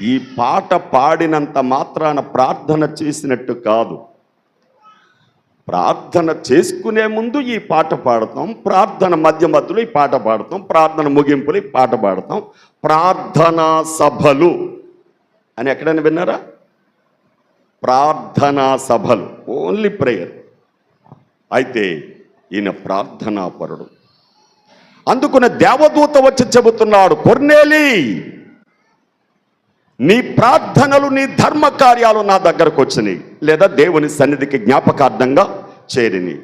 ఈ పాట పాడినంత మాత్రాన ప్రార్థన చేసినట్టు కాదు. ప్రార్థన చేసుకునే ముందు ఈ పాట పాడతాం ప్రార్థన మధ్య మధ్యలో ఈ పాట పాడతాం ప్రార్థన ముగింపులు ఈ పాట పాడతాం. ప్రార్థనా సభలు అని ఎక్కడైనా విన్నారా? ప్రార్థనా సభలు ఓన్లీ ప్రేయర్. అయితే ఈయన ప్రార్థనాపరుడు. అందుకున్న దేవదూత వచ్చి చెబుతున్నాడు కొర్నేలి నీ ప్రార్థనలు నీ ధర్మ కార్యాలు నా దగ్గరకు వచ్చినాయి లేదా దేవుని సన్నిధికి జ్ఞాపకార్థంగా చేరిని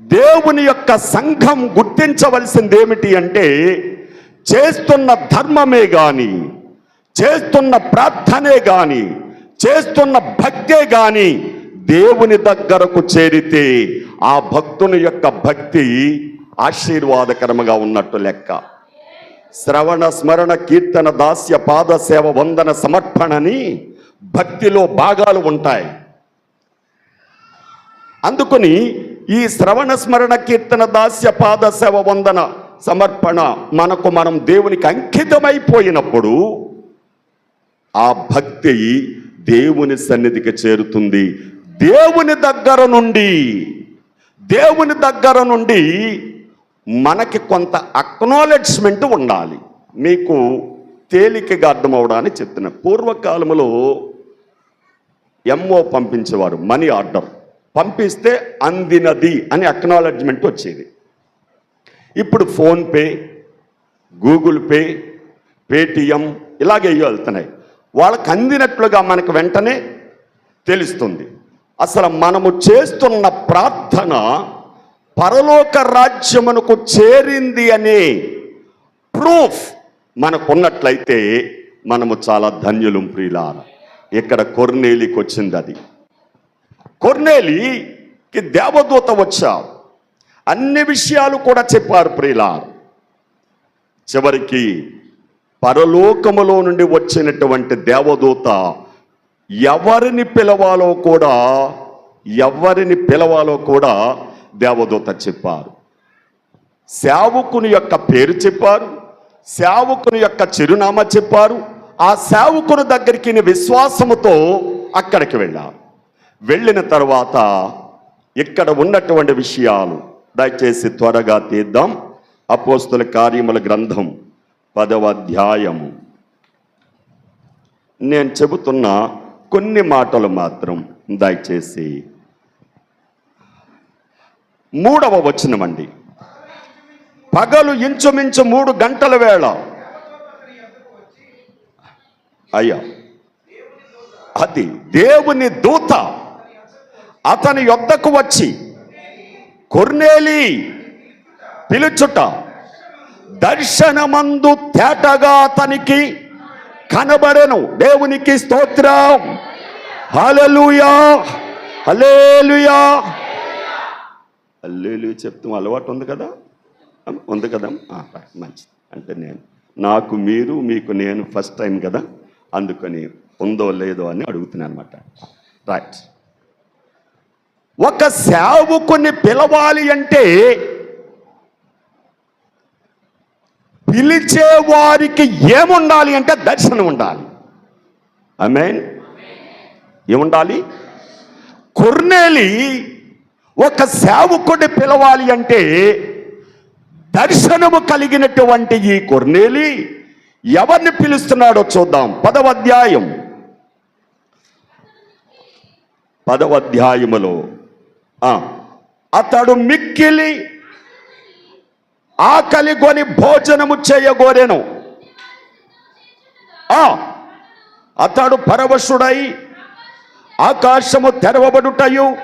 దేవుని యొక్క సంఘం గుర్తించవలసింది ఏమిటి అంటే చేస్తున్న ధర్మమే గాని చేస్తున్న ప్రార్థనే గాని చేస్తున్న భక్తే గాని దేవుని దగ్గరకు చేరితే ఆ భక్తుని యొక్క భక్తి ఆశీర్వాదకరముగా ఉన్నట్టు లెక్క. శ్రవణ స్మరణ కీర్తన దాస్య పాద సేవ వందన సమర్పణని భక్తిలో భాగాలు ఉంటాయి. అందుకొని ఈ శ్రవణ స్మరణ కీర్తన దాస్య పాద సేవ వందన సమర్పణ మనకు మనం దేవునికి అంకితమైపోయినప్పుడు ఆ భక్తి దేవుని సన్నిధికి చేరుతుంది. దేవుని దగ్గర నుండి దేవుని దగ్గర నుండి మనకి కొంత అక్నాలెడ్జ్మెంట్ ఉండాలి. మీకు తేలికగా అర్థమవడానికి చెప్తున్నా. పూర్వకాలంలో ఎంఓ పంపించేవారు మనీ ఆర్డర్ పంపిస్తే అందినది అని అక్నాలెడ్జ్మెంట్ వచ్చేది. ఇప్పుడు ఫోన్పే గూగుల్ పే పేటిఎం ఇలాగే వెళ్తున్నాయి. వాళ్ళకి అందినట్లుగా మనకు వెంటనే తెలుస్తుంది. అసలు మనము చేస్తున్న ప్రార్థన పరలోక రాజ్యమునకు చేరింది అనే ప్రూఫ్ మనకున్నట్లయితే మనము చాలా ధన్యులు ప్రియులార. ఇక్కడ కొర్నేలికి వచ్చింది అది. కొర్నేలికి దేవదూత వచ్చావు అన్ని విషయాలు కూడా చెప్పారు ప్రియులారు. చివరికి పరలోకములో నుండి వచ్చినటువంటి దేవదూత ఎవరిని పిలవాలో కూడా ఎవరిని పిలవాలో కూడా దేవదూత చెప్పారు. సేవకుని యొక్క పేరు చెప్పారు. సేవకుని యొక్క చిరునామా చెప్పారు. ఆ సేవకుని దగ్గరికి విశ్వాసముతో అక్కడికి వెళ్ళారు. వెళ్ళిన తర్వాత ఇక్కడ ఉన్నటువంటి విషయాలు దయచేసి త్వరగా తీద్దాం. అపోస్తుల కార్యముల గ్రంథం పదవ అధ్యాయము నేను చెబుతున్న కొన్ని మాటలు మాత్రం దయచేసి మూడవ వచనమండి. పగలు ఇంచుమించు మూడు గంటల వేళ. అయ్యా. అది దేవుని దూత అతని యొద్దకు వచ్చి కొర్నేలి పిలుచుట. దర్శనమందు తేటగా అతనికి కనబడెను. దేవునికి స్తోత్రం. హలలుయా హలేలుయా హల్లెలూయా చెప్తాం అలవాటు ఉంది కదా? ఉంది కదా? మంచిది. అంటే నేను నాకు మీరు మీకు నేను ఫస్ట్ టైం కదా? అందుకని ఉందో లేదో అని అడుగుతున్నాను అనమాట రైట్ ఒక సేవకుని పిలవాలి అంటే పిలిచే వారికి ఏముండాలి అంటే దర్శనం ఉండాలి. ఐ మీన్ ఏముండాలి? కొర్నేలి ఒక సేవకుడు పిలవాలి అంటే దర్శనము కలిగినటువంటి ఈ కొర్నేలి ఎవరిని పిలుస్తున్నాడో చూద్దాం. పదవ అధ్యాయం. పదవ అధ్యాయములో అతడు మిక్కిలి ఆకలి కొని భోజనము చేయగోరెను. ఆ, అతడు పరవశుడై ఆకాశము తెరవబడుటయు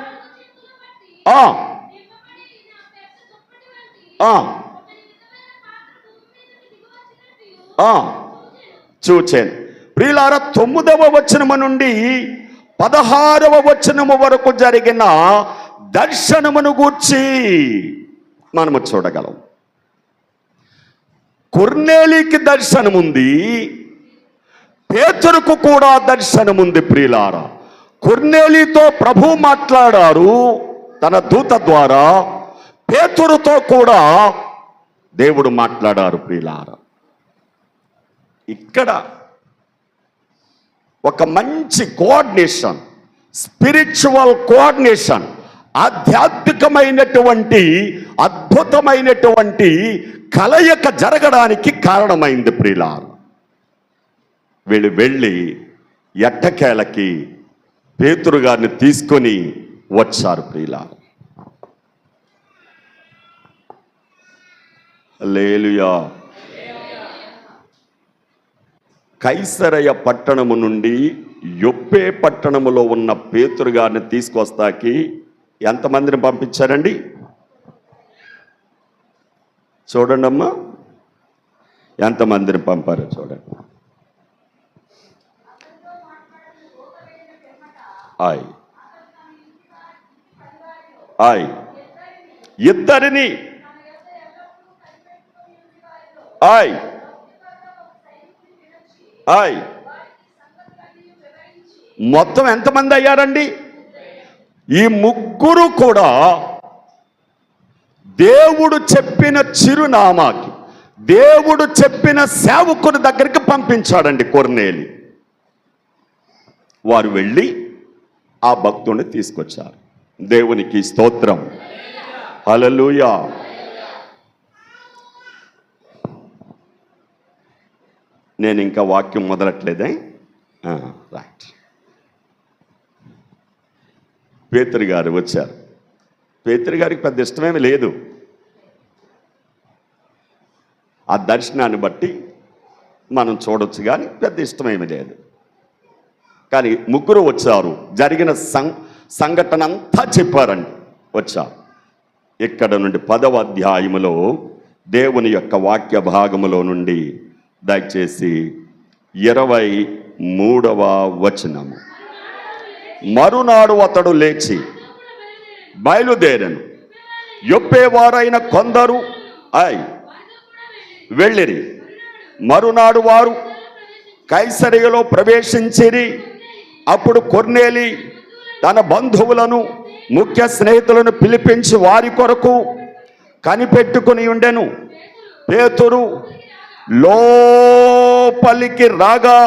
చూచాను. ప్రియులార తొమ్మిదవ వచనము నుండి పదహారవ వచనము వరకు జరిగిన దర్శనమును గూర్చి మనము చూడగలం. కుర్నేలికి దర్శనముంది పేతురుకు కూడా దర్శనముంది ప్రియులార. కుర్నేలితో ప్రభు మాట్లాడారు తన దూత ద్వారా పేతురుతో కూడా దేవుడు మాట్లాడారు ప్రియులార. ఇక్కడ ఒక మంచి కోఆర్డినేషన్ స్పిరిచువల్ కోఆర్డినేషన్ ఆధ్యాత్మికమైనటువంటి అద్భుతమైనటువంటి కలయిక జరగడానికి కారణమైంది ప్రియులారు. వీళ్ళు వెళ్ళి ఎట్టకేలకి పేతురు గారిని తీసుకొని వాట్స్ ఆర్ ప్రియుల లేలుయా కైసరయ పట్టణము నుండి యొప్పే పట్టణములో ఉన్న పేతురు గారిని తీసుకొస్తాకి ఎంతమందిని పంపించారండి? చూడండి అమ్మా ఎంతమందిని పంపారో చూడండి. ఆయ్. ఆయ్. ఇద్దరిని ఆయ్. ఆయ్. మొత్తం ఎంతమంది అయ్యారండి? ఈ ముగ్గురు కూడా దేవుడు చెప్పిన చిరునామాకి దేవుడు చెప్పిన సేవకుని దగ్గరికి పంపించాడండి కొర్నేలి. వారు వెళ్ళి ఆ భక్తుడిని తీసుకొచ్చారు. దేవునికి స్తోత్రం. అలలుయా నేను ఇంకా వాక్యం మొదలట్లేదే. రైట్ పేతురు గారు వచ్చారు. పేతురు గారికి పెద్ద ఇష్టమేమి లేదు. ఆ దర్శనాన్ని బట్టి మనం చూడొచ్చు కానీ పెద్ద ఇష్టమేమి లేదు. కానీ ముగ్గురు వచ్చారు. జరిగిన సం సంఘటన అంతా చెప్పారండి. వచ్చా. ఇక్కడ నుండి పదవ అధ్యాయములో దేవుని యొక్క వాక్య భాగములో నుండి దయచేసి ఇరవై మూడవ వచనము. మరునాడు అతడు లేచి బయలుదేరను. ఎప్పేవారైన కొందరు ఐ వెళ్ళిరి. మరునాడు వారు కైసరిగలో ప్రవేశించిరి. అప్పుడు కొర్నేలి తన బంధువులను ముఖ్య స్నేహితులను పిలిపించి వారి కొరకు కనిపెట్టుకుని ఉండెను. పేతురు లోపలికి రాగా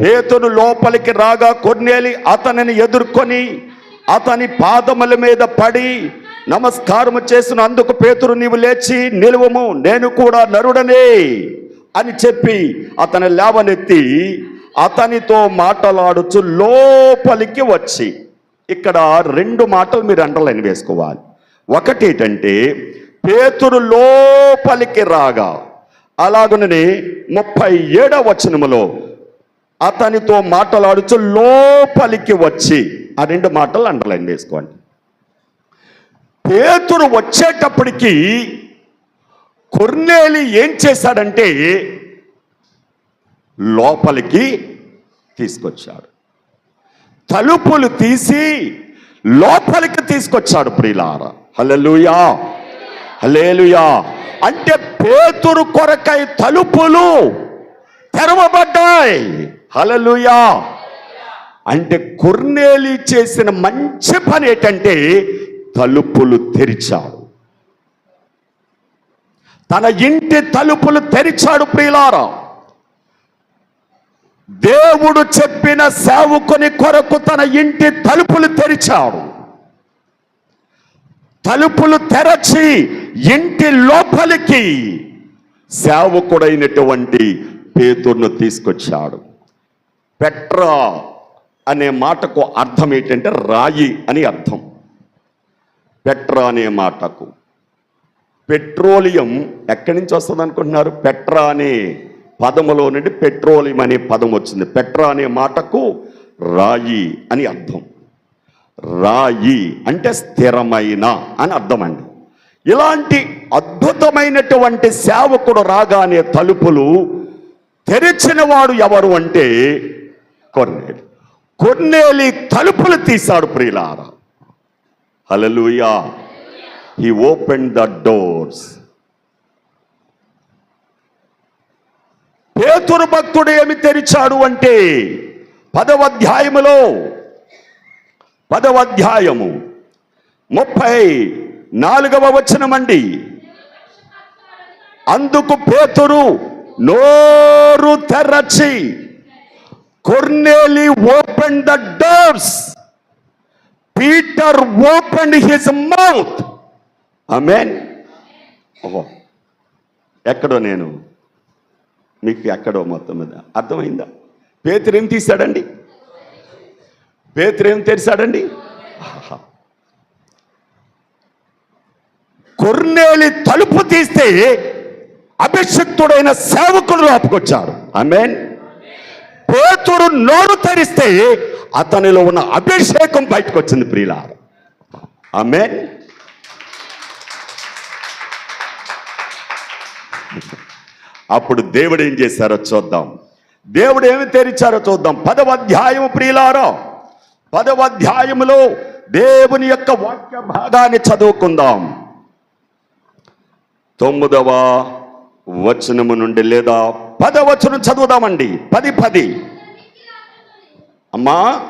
పేతురు లోపలికి రాగా కొన్నేలి అతనిని ఎదుర్కొని అతని పాదముల మీద పడి నమస్కారము చేసిన అందుకు పేతురు నీవు లేచి నిలువము నేను కూడా నరుడనే అని చెప్పి అతని లేవనెత్తి అతనితో మాటలాడుచు లోపలికి వచ్చి. ఇక్కడ రెండు మాటలు మీరు అండర్లైన్ వేసుకోవాలి. ఒకటి ఏంటంటే పేతురు లోపలికి రాగా అలాగనే ముప్పై ఏడవ వచనములో అతనితో మాటలాడుచు లోపలికి వచ్చి. ఆ రెండు మాటలు అండర్లైన్ వేసుకోండి. పేతురు వచ్చేటప్పటికి కొర్నేలి ఏం చేశాడంటే లోపలికి తీసుకొచ్చాడు. తలుపులు తీసి లోపలికి తీసుకొచ్చాడు ప్రియులార హలలుయా హలేలుయా అంటే పేతురు కొరకై తలుపులు తెరవబడ్డాయి. హలలుయా అంటే కుర్నేలి చేసిన మంచి పని ఏంటంటే తలుపులు తెరిచాడు. తన ఇంటి తలుపులు తెరిచాడు ప్రియులారా దేవుడు చెప్పిన సేవకుని కొరకు తన ఇంటి తలుపులు తెరిచాడు. తలుపులు తెరచి ఇంటి లోపలికి సేవకుడైనటువంటి పేతుర్ను తీసుకొచ్చాడు. పెట్రా అనే మాటకు అర్థం ఏంటంటే రాయి అని అర్థం. పెట్రా అనే మాటకు. పెట్రోలియం ఎక్కడి నుంచి వస్తుంది అనుకుంటున్నారు పెట్రా అనే పదములో నుండి పెట్రోలియం అనే పదం వచ్చింది. పెట్రా అనే మాటకు రాయి అని అర్థం. రాయి అంటే స్థిరమైన అని అర్థం అండి. ఇలాంటి అద్భుతమైనటువంటి సేవకుడు రాగానే తలుపులు తెరిచిన వాడు ఎవరు అంటే కొన్నేలి కొన్నేలి తలుపులు తీశాడు ప్రియులారా. Hallelujah he open the doors పేతురు భక్తుడు ఏమి తెరిచాడు అంటే పదవ అధ్యాయములో పదవ అధ్యాయము ముప్పై నాలుగవ వచనమండి. అందుకు పేతురు నోరు తెరచి కొర్నేలి open the doors Peter open his mouth. Amen mean ఎక్కడో నేను మీకు ఎక్కడో మొత్తం మీద. అర్థమైందా? పేతురు ఏం తీశాడండి? పేతురు ఏం తెరిశాడండి కొర్నేలి తలుపు తీస్తే అభిషక్తుడైన సేవకుడు లోపకొచ్చాడు. ఆమెన్. పేతురు నోరు తెరిస్తే అతనిలో ఉన్న అభిషేకం బయటకు వచ్చింది ప్రియులార. ఆమెన్. అప్పుడు దేవుడు ఏం చేశారో చూద్దాం. దేవుడు ఏమి తెరిచారో చూద్దాం. పదవ అధ్యాయము ప్రియులారా పదవ అధ్యాయములో దేవుని యొక్క వాక్య భాగాన్ని చదువుకుందాం. తొమ్మిదవ వచనము నుండి లేదా పదవచనం చదువుదామండి. పది పది. అమ్మా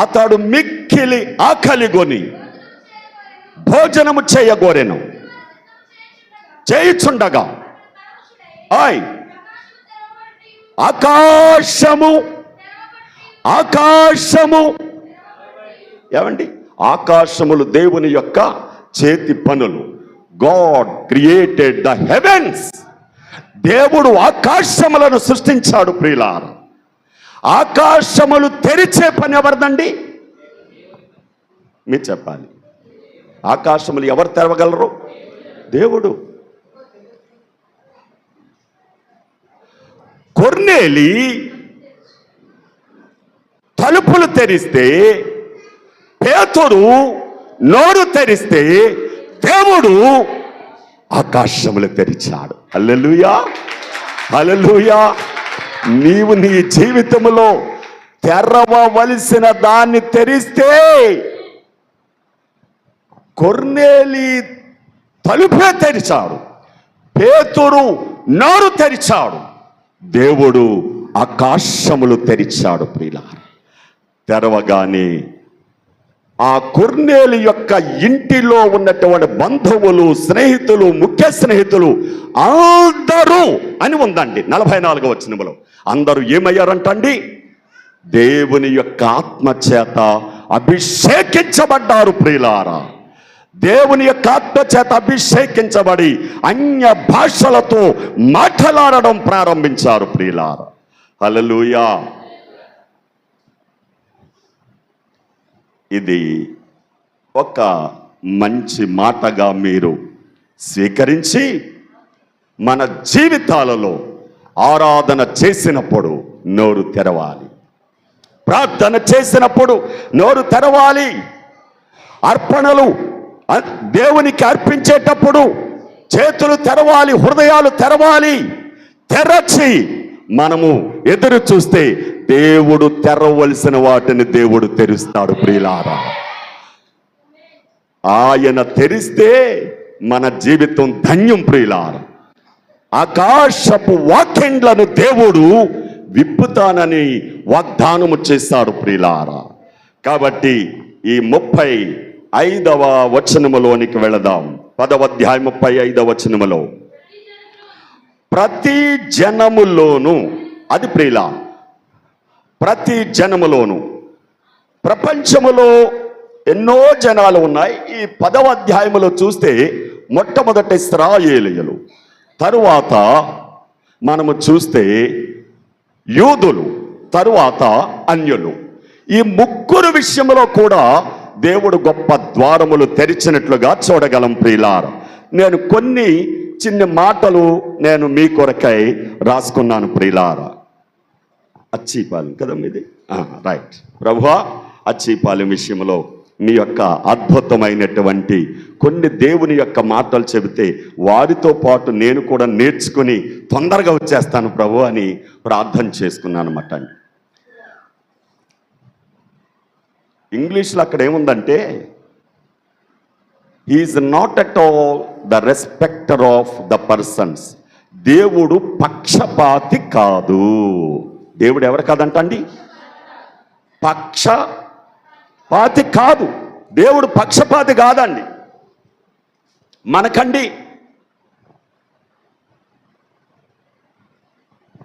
అతడు మిక్కిలి ఆకలిగొని భోజనము చేయగోరెను. చేయుచుండగా ఆయ్. ఆకాశము. ఆకాశము. ఏమండి? ఆకాశములు దేవుని యొక్క చేతి పనులు. God created the heavens. దేవుడు ఆకాశములను సృష్టించాడు ప్రియులార. ఆకాశములు తెరిచే పని ఎవరిదండి? మీరు చెప్పాలి. ఆకాశములు ఎవరు తెరవగలరు? దేవుడు. కొర్నేలి తలుపులు తెరిస్తే పేతుడు నోరు తెరిస్తే దేవుడు ఆకాశములు తెరిచాడు. అల్లెలుయా అల్లెలుయా నీవు నీ జీవితంలో తెరవవలసిన దాన్ని తెరిస్తే కొర్నేలి తలుపే తెరిచాడు. పేతురు నోరు తెరిచాడు. దేవుడు ఆకాశములు తెరిచాడు ప్రియుల తెరవగానే ఆ కొర్నేలు యొక్క ఇంటిలో ఉన్నటువంటి బంధువులు స్నేహితులు ముఖ్య స్నేహితులు అందరూ అని ఉందండి నలభై నాలుగో వచ్చినములో అందరూ ఏమయ్యారంటండి? దేవుని యొక్క ఆత్మ చేత అభిషేకించబడ్డారు ప్రియులారా. దేవుని యొక్క ఆత్మ చేత అభిషేకించబడి అన్య భాషలతో మాట్లాడడం ప్రారంభించారు ప్రియులార. హల్లెలూయా. ఇది ఒక మంచి మాటగా మీరు స్వీకరించి మన జీవితాలలో ఆరాధన చేసినప్పుడు నోరు తెరవాలి. ప్రార్థన చేసినప్పుడు నోరు తెరవాలి. అర్పణలు దేవునికి అర్పించేటప్పుడు చేతులు తెరవాలి హృదయాలు తెరవాలి తెరచి మనము ఎదురు చూస్తే దేవుడు తెరవలసిన వాటిని దేవుడు తెరుస్తాడు ప్రియులారా. ఆయన తెరిస్తే మన జీవితం ధన్యం ప్రియులార. ఆకాశపు వాక్యండ్లను దేవుడు విప్పుతానని వాగ్దానము చేస్తాడు ప్రియులారా. కాబట్టి ఈ ముప్పై ఐదవ వచనములోనికి వెళదాం. పదవ అధ్యాయం ముప్పై ఐదవ వచనములో. ప్రతి జనములోను అది ప్రియుల ప్రతి జనములోను ప్రపంచములో ఎన్నో జనాలు ఉన్నాయి. ఈ పదవ అధ్యాయములో చూస్తే మొట్టమొదటి స్రాయేలియలు తరువాత మనము చూస్తే యూదులు తరువాత అన్యులు. ఈ ముగ్గురు విషయంలో కూడా దేవుడు గొప్ప ద్వారములు తెరిచినట్లుగా చూడగలం ప్రియులారు. నేను కొన్ని చిన్న మాటలు నేను మీ కొరకై రాసుకున్నాను ప్రియులారా. అచ్చిపాలెం కదా మీది రైట్ ప్రభువా అచ్చిపాలెం విషయంలో మీ యొక్క అద్భుతమైనటువంటి కొన్ని దేవుని యొక్క మాటలు చెబితే వారితో పాటు నేను కూడా నేర్చుకుని తొందరగా వచ్చేస్తాను ప్రభు అని ప్రార్థన చేసుకున్నాను అన్నమాట అండి. ఇంగ్లీష్లో అక్కడ ఏముందంటే is not at all the respecter of the persons దేవుడు పక్షపాతి కాదు. దేవుడు ఎవరు కాదంట అండి పక్షపాతి కాదు. దేవుడు పక్షపాతి కాదండి. మనకండి.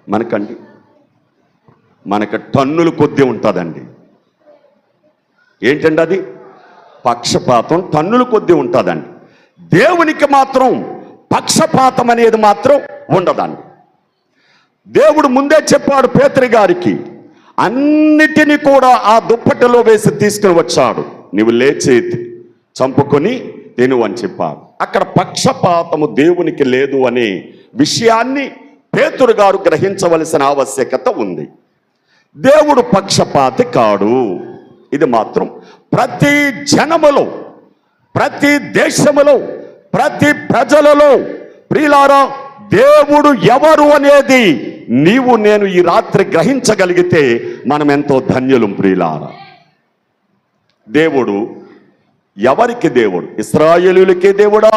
మనకండి. మనకు టన్నులు కొద్ది ఉంటుందండి. ఏంటండి అది? పక్షపాతం టన్నుల కొద్దీ ఉంటుందండి. దేవునికి మాత్రం పక్షపాతం అనేది మాత్రం ఉండదండి. దేవుడు ముందే చెప్పాడు పేతరి గారికి అన్నిటినీ కూడా ఆ దుప్పటిలో వేసి తీసుకుని వచ్చాడు. నీవు లేచి చంపుకొని తిను అని చెప్పాడు. అక్కడ పక్షపాతము దేవునికి లేదు అనే విషయాన్ని పేతురు గారు గ్రహించవలసిన ఆవశ్యకత ఉంది. దేవుడు పక్షపాతి కాడు. ఇది మాత్రం. ప్రతి జనములో ప్రతి దేశములో ప్రతి ప్రజలలో ప్రియులారా దేవుడు ఎవరు అనేది నీవు నేను ఈ రాత్రి గ్రహించగలిగితే మనం ఎంతో ధన్యులం ప్రియులారా. దేవుడు ఎవరికి దేవుడు? ఇస్రాయేలులకే దేవుడా?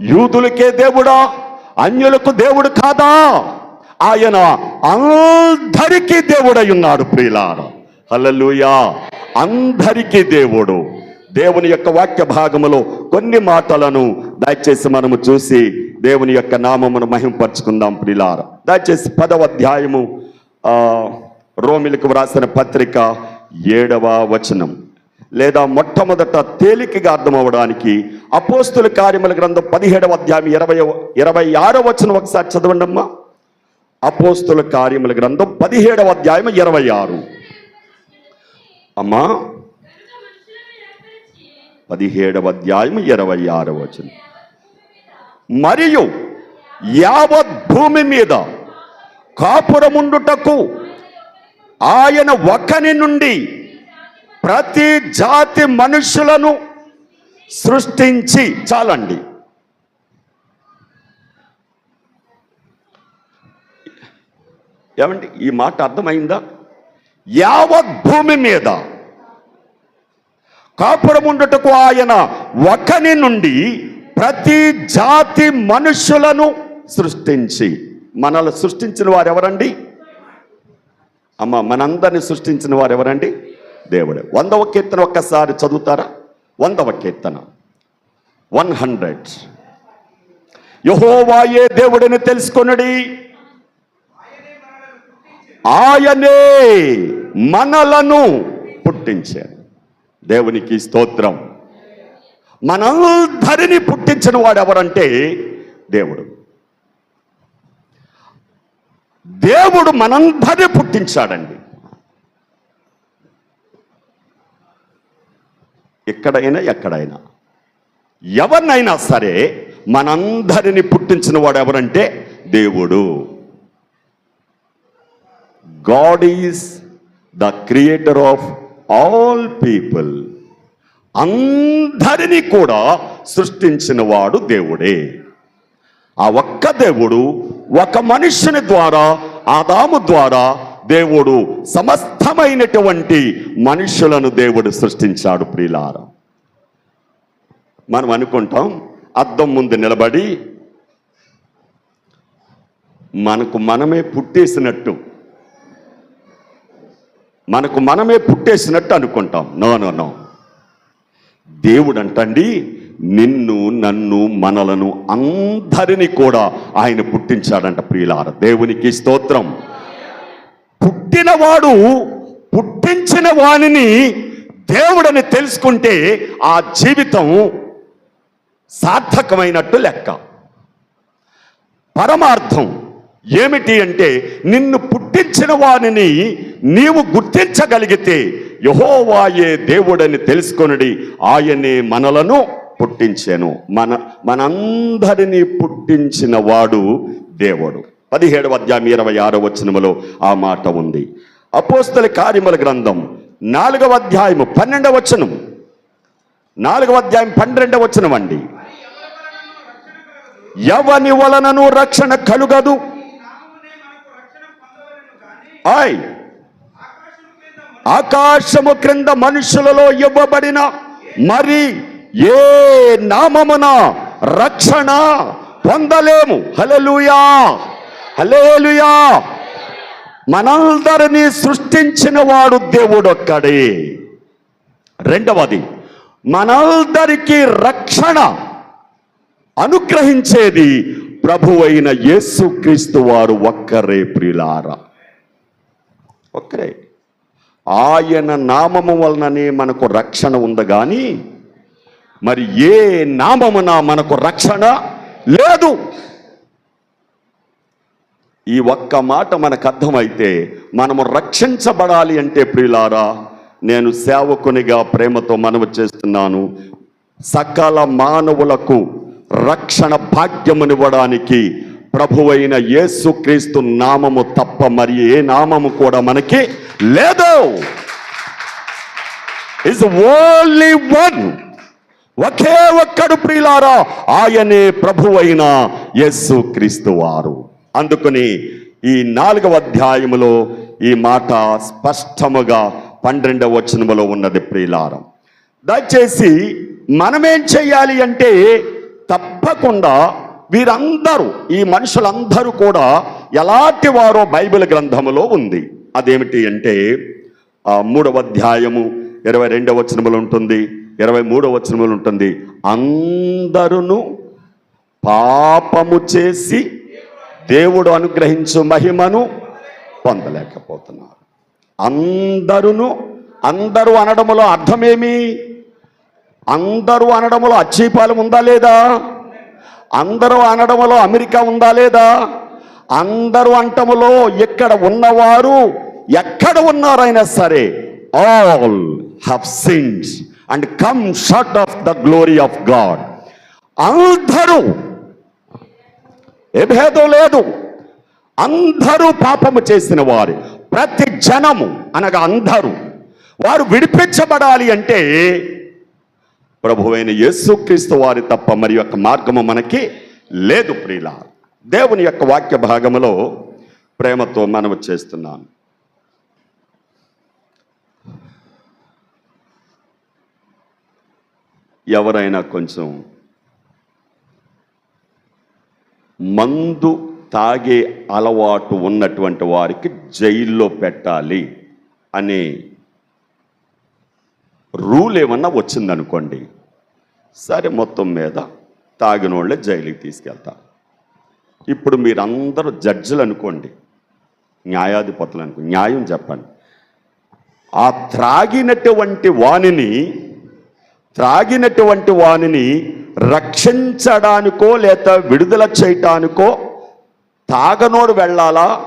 యూదులకే దేవుడా? అన్యులకు దేవుడు కాదా? ఆయన అందరికీ దేవుడై ఉన్నాడు ప్రియులారా. హలలుయా అందరికీ దేవుడు. దేవుని యొక్క వాక్య భాగములో కొన్ని మాటలను దయచేసి మనము చూసి దేవుని యొక్క నామమును మహింపరచుకుందాం ప్రిలార. దయచేసి పదవ అధ్యాయము రోమిలకు వ్రాసిన పత్రిక ఏడవ వచనం. లేదా మొట్టమొదట తేలికగా అర్థమవడానికి అపోస్తుల కార్యముల గ్రంథం పదిహేడవ అధ్యాయం ఇరవై ఇరవై ఆరో వచనం ఒకసారి చదవండి అమ్మా అపోస్తుల కార్యముల గ్రంథం పదిహేడవ అధ్యాయం ఇరవై ఆరు. అమ్మా. పదిహేడవ అధ్యాయం ఇరవై ఆరవ వచనం మరియు యావత్ భూమి మీద కాపురముండుటకు ఆయన ఒకని నుండి ప్రతి జాతి మనుషులను సృష్టించి చాలండి. ఏమండి ఈ మాట అర్థమైందా? యావత్ భూమి మీద కాపురముండుటకు ఆయన ఒకని నుండి ప్రతి జాతి మనుషులను సృష్టించి. మనల్ని సృష్టించిన వారు ఎవరండి అమ్మ మనందరిని సృష్టించిన వారు ఎవరండి దేవుడే. వందవ కీర్తన ఒక్కసారి చదువుతారా? వందవ కీర్తన. One hundred. యహోవాయే దేవుడిని తెలుసుకొనడి. ఆయనే మనలను పుట్టించాడు. దేవునికి స్తోత్రం. మనందరినీ పుట్టించిన వాడు ఎవరంటే దేవుడు. దేవుడు మనందరినీ పుట్టించాడండి. ఎక్కడైనా ఎక్కడైనా. ఎవరినైనా సరే మనందరినీ పుట్టించిన వాడు ఎవరంటే దేవుడు. God is the creator of all people అందరినీ కూడా సృష్టించిన వాడు దేవుడే. ఆ ఒక్క దేవుడు ఒక మనుష్యుని ద్వారా ఆదాము ద్వారా దేవుడు సమస్తమైనటువంటి మనుషులను దేవుడు సృష్టించాడు ప్రియులార. మనం అనుకుంటాం అద్దం ముందు నిలబడి మనకు మనమే పుట్టేసినట్టు మనకు మనమే పుట్టేసినట్టు అనుకుంటాం. No no no. దేవుడు అంటండి నిన్ను నన్ను మనలను అందరినీ కూడా ఆయన పుట్టించాడంట ప్రియులార. దేవునికి స్తోత్రం. పుట్టినవాడు పుట్టించిన వానిని దేవుడని తెలుసుకుంటే ఆ జీవితం సార్థకమైనట్టు లెక్క. పరమార్థం. ఏమిటి అంటే నిన్ను పుట్టించిన వానిని నీవు గుర్తించగలిగితే యహోవాయే దేవుడని తెలుసుకొనడి. ఆయనే మనలను పుట్టించాను. మన మనందరినీ పుట్టించిన వాడు దేవుడు. పదిహేడవ అధ్యాయం ఇరవై ఆరో వచనములో ఆ మాట ఉంది. అపోస్తల కార్యముల గ్రంథం నాలుగవ అధ్యాయము పన్నెండవ వచనం నాలుగవ అధ్యాయం పన్నెండవ వచనం అండి ఎవని వలనను రక్షణ కలుగదు? హాయ్ ఆకాశము క్రింద మనుషులలో ఇవ్వబడిన మరి ఏ నామమున రక్షణ పొందలేము. హలలుయా హలేలుయా మనందరినీ సృష్టించిన వాడు దేవుడొక్కడే. రెండవది మనందరికీ రక్షణ అనుగ్రహించేది ప్రభు అయిన యేసు క్రీస్తు వారు ఒక్కరే ప్రిలారా. ఒక్కరే. ఆయన నామము వలననే మనకు రక్షణ ఉంది కానీ మరి ఏ నామమున మనకు రక్షణ లేదు? ఈ ఒక్క మాట మనకు అర్థమైతే మనము రక్షించబడాలి అంటే ప్రియులారా నేను సేవకునిగా ప్రేమతో మనవి చేస్తున్నాను. సకల మానవులకు రక్షణ భాగ్యమునివ్వడానికి ప్రభువైన యేసుక్రీస్తు నామము తప్ప మరి ఏ నామము కూడా మనకి లేదు. ఇస్ ఓన్లీ వన్ ఒకే ఒక్కడు ప్రియులారా ఆయనే ప్రభువైన యేసు క్రీస్తు వారు. అందుకని ఈ నాలుగవ అధ్యాయములో ఈ మాట స్పష్టముగా పన్నెండవ వచనములో ఉన్నది ప్రియులారం. దయచేసి మనమేం చేయాలి అంటే తప్పకుండా వీరందరూ ఈ మనుషులందరూ కూడా ఎలాంటి వారో బైబిల్ గ్రంథములో ఉంది. అదేమిటి అంటే మూడవ అధ్యాయము ఇరవై రెండవ వచనములు ఉంటుంది ఇరవై మూడవ వచనములు ఉంటుంది అందరును పాపము చేసి దేవుడు అనుగ్రహించు మహిమను పొందలేకపోతున్నారు. అందరును అందరూ అనడములో అర్థమేమి? అందరూ అనడములో అచ్చీపాలెం ఉందా లేదా? అందరూ అనడములో అమెరికా ఉందా లేదా? అందరూ అంటములో ఎక్కడ ఉన్నవారు ఎక్కడ ఉన్నారైనా సరే all have sins and come short of the glory of God అందరూ ఏ భేదం లేదు. అందరూ పాపము చేసిన వారు ప్రతి జనము అనగా అందరూ. వారు విడిపించబడాలి అంటే ప్రభువైన యేసుక్రీస్తు వారి తప్ప మరి యొక్క మార్గము మనకి లేదు ప్రియుల. దేవుని యొక్క వాక్య భాగములో ప్రేమతో మనవి చేస్తున్నాను. ఎవరైనా కొంచెం మందు తాగే అలవాటు ఉన్నటువంటి వారికి జైల్లో పెట్టాలి అనే రూల్ ఏమన్నా వచ్చిందనుకోండి సరే మొత్తం మీద తాగిన వాళ్ళే జైలుకి తీసుకెళ్తా. ఇప్పుడు మీరందరూ జడ్జిలు అనుకోండి న్యాయాధిపతులు అనుకో న్యాయం చెప్పండి. ఆ త్రాగినటువంటి వాణిని త్రాగినటువంటి వానిని రక్షించడానికో లేక విడుదల చేయటానికో తాగనోడు వెళ్ళాలా?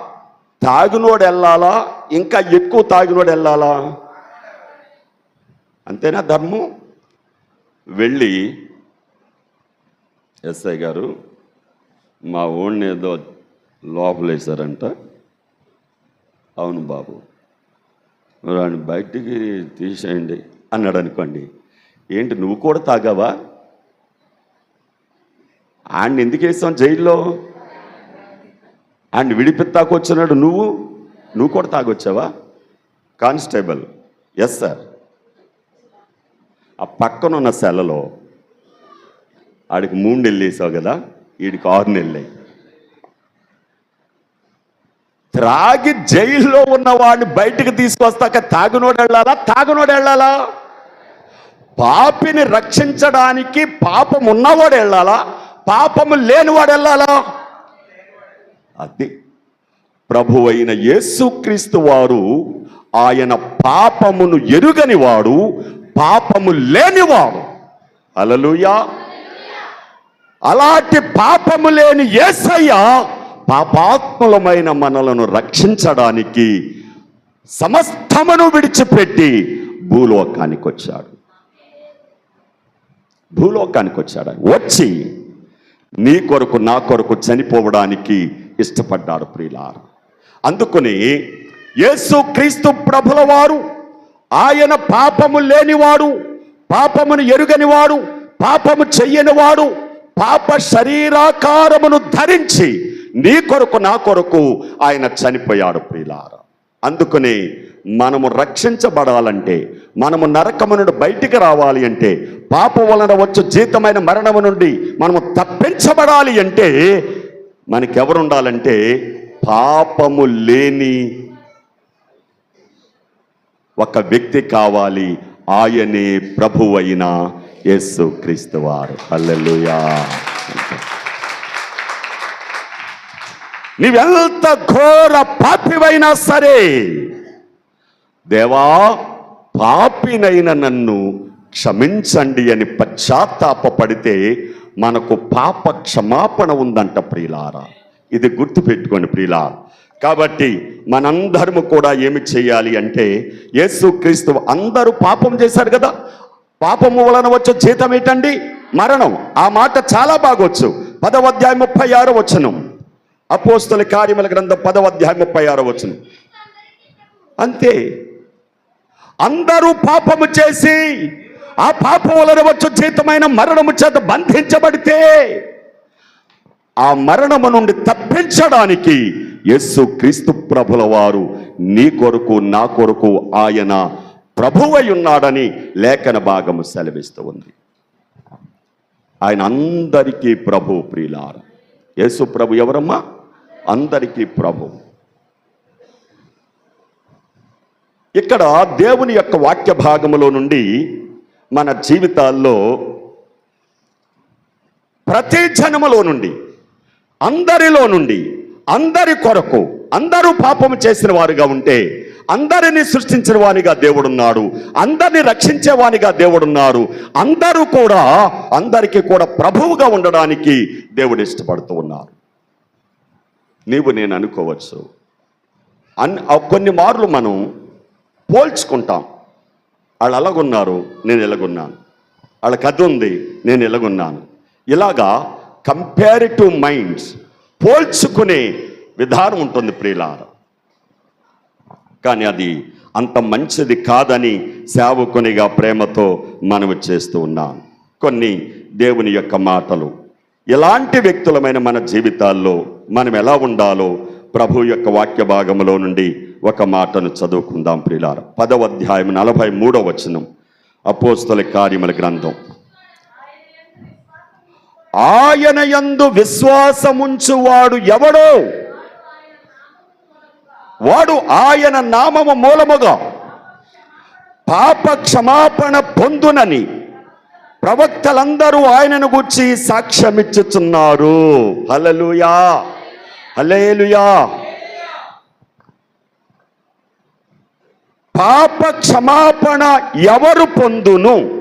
తాగినోడు వెళ్ళాలా? ఇంకా ఎక్కువ తాగినోడు వెళ్ళాలా? అంతేనా ధర్మం? వెళ్ళి ఎస్ఐ గారు మా ఓడిని ఏదో లోపలేశారంట. అవును బాబు. వాడిని బయటికి తీసేయండి అన్నాడు అనుకోండి. ఏంటి నువ్వు కూడా తాగావా? ఆడిని ఎందుకు వేసావు జైల్లో? ఆడిని విడిపిత్తాకు నువ్వు? నువ్వు కూడా తాగొచ్చావా? కానిస్టేబుల్. Yes sir. ఆ పక్కన ఉన్న సెలలో ఆడికి మూడు నెలలు వేసావు కదా వీడికి ఆరు నెలలు త్రాగి జైల్లో ఉన్న వాడిని బయటికి తీసుకొస్తాక తాగునోడు వెళ్ళాలా? తాగునోడు వెళ్ళాలా? పాపిని రక్షించడానికి పాపం ఉన్నవాడు వెళ్ళాలా? పాపము లేనివాడు వెళ్ళాలా? అది. ప్రభు అయిన యేసుక్రీస్తు వారు ఆయన పాపమును ఎరుగని వాడు పాపము లేనివాడు. అలలుయా అలాంటి పాపము లేని యేసయ్య పాపాత్ములమైన మనలను రక్షించడానికి సమస్తమును విడిచిపెట్టి భూలోకానికి వచ్చాడు భూలోకానికి వచ్చాడు వచ్చి నీ కొరకు నా కొరకు చనిపోవడానికి ఇష్టపడ్డాడు ప్రియులారు. అందుకని యేసు క్రీస్తు ప్రభుల వారు ఆయన పాపము లేనివాడు పాపమును ఎరుగనివాడు పాపము చెయ్యనివాడు పాప శరీరాకారమును ధరించి నీ కొరకు నా కొరకు ఆయన చనిపోయాడు ప్రియులార. అందుకని మనము రక్షించబడాలంటే మనము నరకము నుండి బయటికి రావాలి అంటే పాపం వలన వచ్చు జీతమైన మరణము నుండి మనము తప్పించబడాలి అంటే మనకెవరుండాలంటే పాపము లేని ఒక వ్యక్తి కావాలి. ఆయనే ప్రభు అయిన యేసు క్రీస్తు వారు. అల్లెలుయా నీవెంత ఘోర పాపివైనా సరే దేవా పాపినైన నన్ను క్షమించండి అని పశ్చాత్తాపపడితే మనకు పాప క్షమాపణ ఉందంట ప్రియులారా. ఇది గుర్తుపెట్టుకోండి ప్రియులారా. కాబట్టి మనందరము కూడా ఏమి చేయాలి అంటే యేసుక్రీస్తు అందరూ పాపం చేశారు కదా. పాపము వలన వచ్చే జీతం ఏంటండి? మరణం. ఆ మాట చాలా బాగొచ్చు. పదవ అధ్యాయం ముప్పై ఆరు వచ్చను అపోస్తుల కార్యముల గ్రంథం పదవ అధ్యాయం ముప్పై ఆరు వచ్చును అంతే. అందరూ పాపము చేసి ఆ పాపం వలన వచ్చే జీతమైన మరణము చేత బంధించబడితే ఆ మరణము నుండి తప్పించడానికి యేసు క్రీస్తు ప్రభుల వారు నీ కొరకు నా కొరకు ఆయన ప్రభువై ఉన్నాడని లేఖన భాగము సెలవిస్తూ ఉంది. ఆయన అందరికీ ప్రభు ప్రియులార. యేసు ప్రభు ఎవరమ్మా? అందరికీ ప్రభు. ఇక్కడ దేవుని యొక్క వాక్య భాగములో నుండి మన జీవితాల్లో ప్రతి జనములో నుండి అందరిలో నుండి అందరి కొరకు అందరూ పాపము చేసిన వారుగా ఉంటే అందరిని సృష్టించిన వానిగా దేవుడున్నాడు అందరిని రక్షించేవానిగా దేవుడున్నారు అందరూ కూడా అందరికీ కూడా ప్రభువుగా ఉండడానికి దేవుడు ఇష్టపడుతూ ఉన్నారు. నీవు నేను అనుకోవచ్చు. అన్ కొన్ని మార్లు మనం పోల్చుకుంటాం. వాళ్ళు అలాగున్నారు నేను ఎలాగున్నాను. వాళ్ళకి అది ఉంది నేను ఎలాగున్నాను. ఇలాగా కంపారిటివ్ మైండ్స్ పోల్చుకునే విధానం ఉంటుంది ప్రియులార. కానీ అది అంత మంచిది కాదని సేవకునిగా ప్రేమతో మనవి చేస్తూ ఉన్నాం. కొన్ని దేవుని యొక్క మాటలు. ఎలాంటి వ్యక్తులమైన మన జీవితాల్లో మనం ఎలా ఉండాలో ప్రభు యొక్క వాక్య భాగములో నుండి ఒక మాటను చదువుకుందాం ప్రియులార. పదవ అధ్యాయం నలభై మూడవ వచనం. అపోస్తల కార్యముల గ్రంథం. ఆయన యందు విశ్వాసముంచువాడు ఎవడో? వాడు ఆయన నామము మూలముగా పాప క్షమాపణ పొందునని ప్రవక్తలందరూ ఆయనను గుర్చి సాక్ష్యమిచ్చుచున్నారు. హలలుయా హలేలుయా పాప క్షమాపణ ఎవరు పొందును?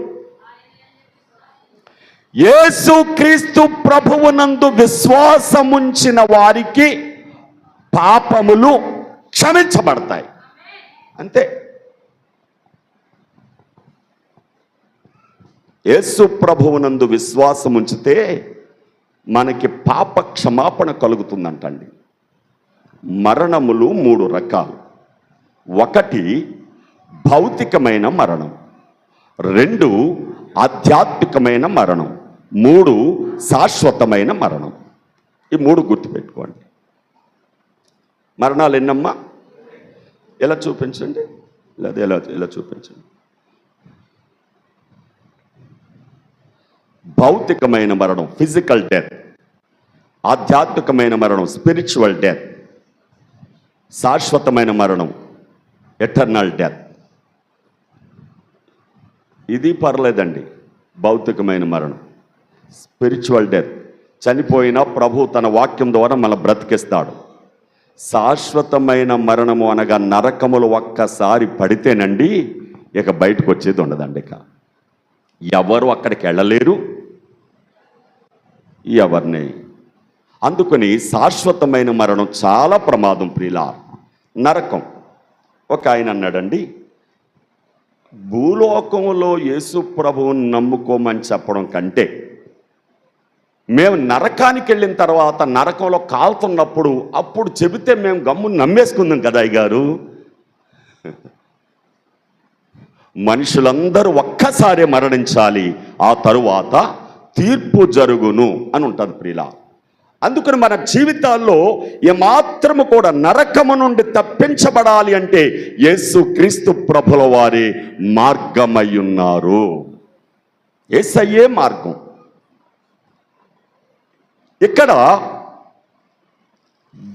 యేసుక్రీస్తు ప్రభువునందు విశ్వాసముంచిన వారికి పాపములు క్షమించబడతాయి. అంతే. యేసు ప్రభువునందు విశ్వాసం ఉంచితే మనకి పాప క్షమాపణ కలుగుతుందంటండి. మరణములు మూడు రకాలు. ఒకటి భౌతికమైన మరణం. రెండు ఆధ్యాత్మికమైన మరణం. మూడు శాశ్వతమైన మరణం. ఈ మూడు గుర్తుపెట్టుకోండి. మరణాలు ఎన్నమ్మా? ఎలా చూపించండి? లేదా ఎలా ఎలా చూపించండి? భౌతికమైన మరణం ఫిజికల్ డెత్. ఆధ్యాత్మికమైన మరణం స్పిరిచువల్ డెత్. శాశ్వతమైన మరణం ఎటర్నల్ డెత్. ఇది పర్లేదండి భౌతికమైన మరణం. స్పిరిచువల్ డెత్ చనిపోయిన ప్రభు తన వాక్యం ద్వారా మన బ్రతికిస్తాడు. శాశ్వతమైన మరణము అనగా నరకములు ఒక్కసారి పడితేనండి ఇక బయటకు వచ్చేది ఉండదండి ఇక. ఎవరు అక్కడికి వెళ్ళలేరు. ఎవరిని? అందుకని శాశ్వతమైన మరణం చాలా ప్రమాదం ప్రియుల నరకం. ఒక ఆయన అన్నాడండి భూలోకంలో యేసు ప్రభువుని నమ్ముకోమని చెప్పడం కంటే మేము నరకానికి వెళ్ళిన తర్వాత నరకంలో కాలుతున్నప్పుడు అప్పుడు చెబితే మేము గమ్ము నమ్మేసుకుందాం కదా అయ్య గారు మనుషులందరూ ఒక్కసారే మరణించాలి ఆ తరువాత తీర్పు జరుగును అని ఉంటుంది ప్రియుల. అందుకని మన జీవితాల్లో ఏమాత్రము కూడా నరకము నుండి తప్పించబడాలి అంటే యేసు క్రీస్తు ప్రభుల వారి మార్గమై ఉన్నారు. ఏసయ్యే మార్గం. ఇక్కడ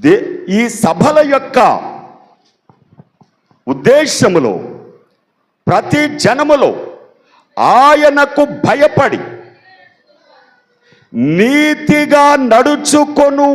దే ఈ సభల యొక్క ఉద్దేశములో ప్రతి జనములో ఆయనకు భయపడి నీతిగా నడుచుకొను